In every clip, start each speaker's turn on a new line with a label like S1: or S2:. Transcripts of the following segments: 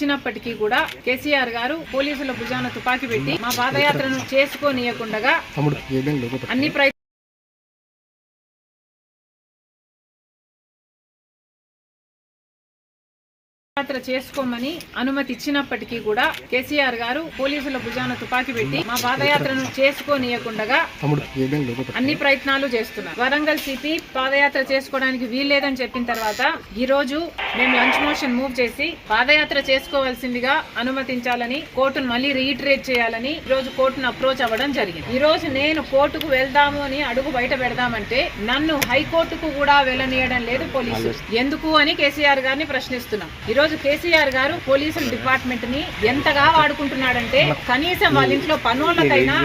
S1: ఇచ్చినప్పటికీ కూడా కేసీఆర్ గారు పోలీసుల భుజాన తుపాకీ పెట్టి మా పాదయాత్రను చేసుకోనీయకుండగా. అన్ని ప్రయత్నాలు యాత్ర చేసుకోమని అనుమతి ఇచ్చినప్పటికీ కూడా కేసీఆర్ గారు పోలీసుల భుజాన తుపాకీ పెట్టి మా పాదయాత్రను చేసుకోనీయకుండగా. అన్ని ప్రయత్నాలు చేస్తున్నారు. వరంగల్ సిపి పాదయాత్ర చేసుకోవడానికి వీల్లేదని చెప్పిన తర్వాత ఈ రోజు మేము లంచ్ మోషన్ మూవ్ చేసి పాదయాత్ర చేసుకోవాల్సిందిగా అనుమతించాలని కోర్టును మళ్ళీ రీఇటరేట్ చేయాలని ఈ రోజు కోర్టును అప్రోచ్ అవ్వడం జరిగింది. ఈ రోజు నేను కోర్టుకు వెళ్దాము అని అడుగు బయట పెడదామంటే నన్ను హైకోర్టుకు కూడా వెళ్ళనీయడం లేదు పోలీసులు ఎందుకు అని కేసీఆర్ గారిని ప్రశ్నిస్తున్నాం. ఈ రోజు కేసీఆర్ గారు పోలీసుల డిపార్ట్మెంట్ని ఎంతగా వాడుకుంటున్నాడంటే కనీసం వాళ్ళ ఇంట్లో పనులకైనా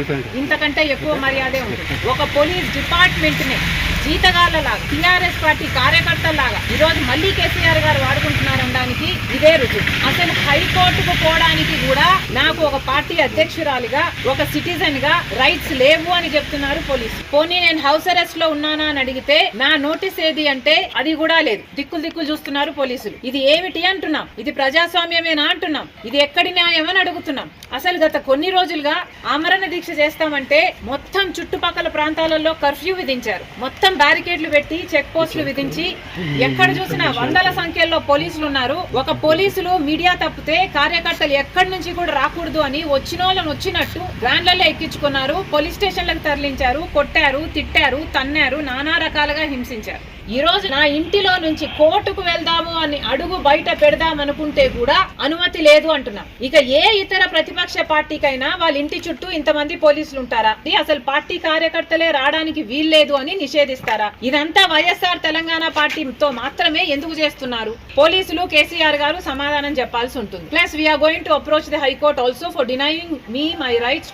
S1: ఇంతకంటే ఎక్కువ మర్యాదే ఉంటుంది ఒక పోలీస్ డిపార్ట్మెంట్ని జీతగాళ్ళలాగా టిఆర్ఎస్ పార్టీ కార్యకర్తలాగా ఈ రోజు మళ్ళీ కేసీఆర్ గారు వాడుకుంటున్నారనడానికి ఇదే రుజువు. అసలు హైకోర్టుకు పోవడానికి కూడా నాకు ఒక పార్టీ అధ్యక్షురాలిగా ఒక సిటిజన్గా రైట్స్ లేవు అని చెప్తున్నారు పోలీసు. పోనీ నేను హౌస్ అరెస్ట్లో ఉన్నానా అని అడిగితే నా నోటీస్ ఏది అంటే అది కూడా లేదు. దిక్కులు దిక్కులు చూస్తున్నారు పోలీసులు. ఇది ఏమిటి అంటున్నాం? ఇది ప్రజాస్వామ్యమేనా అంటున్నాం? ఇది ఎక్కడి న్యాయం అని అడుగుతున్నాం. అసలు గత కొన్ని రోజులుగా ఆమరణ దీక్ష చేస్తామంటే మొత్తం చుట్టుపక్కల ప్రాంతాలలో కర్ఫ్యూ విధించారు. మొత్తం బ్యారికేడ్లు పెట్టి చెక్ పోస్టులు విధించి ఎక్కడ చూసినా వందల సంఖ్యలో పోలీసులు ఉన్నారు. ఒక పోలీసులు మీడియా తప్పితే కార్యకర్తలు ఎక్కడి నుంచి కూడా రాకూడదు అని వచ్చిన వాళ్ళని వచ్చినట్టు వ్యాన్లలో ఎక్కించుకున్నారు పోలీస్ స్టేషన్లకు తరలించారు కొట్టారు తిట్టారు తన్నారు నానా రకాలుగా హింసించారు. ఈ నా ఇంటిలో నుంచి కోర్టుకు వెళ్దాము అని అడుగు బయట పెడదాం అనుకుంటే కూడా అనుమతి లేదు అంటున్నాం. ఇక ఏ ఇతర ప్రతిపక్ష పార్టీకైనా వాళ్ళ ఇంటి చుట్టూ ఇంతమంది పోలీసులు ఉంటారా? అసలు పార్టీ కార్యకర్తలే రావడానికి వీల్లేదు అని నిషేధిస్తారా? ఇదంతా వైఎస్ఆర్ తెలంగాణ పార్టీతో మాత్రమే ఎందుకు చేస్తున్నారు? పోలీసులు కేసీఆర్ గారు సమాధానం చెప్పాల్సి ఉంటుంది. Plus we're going to approach the high court also for denying me my rights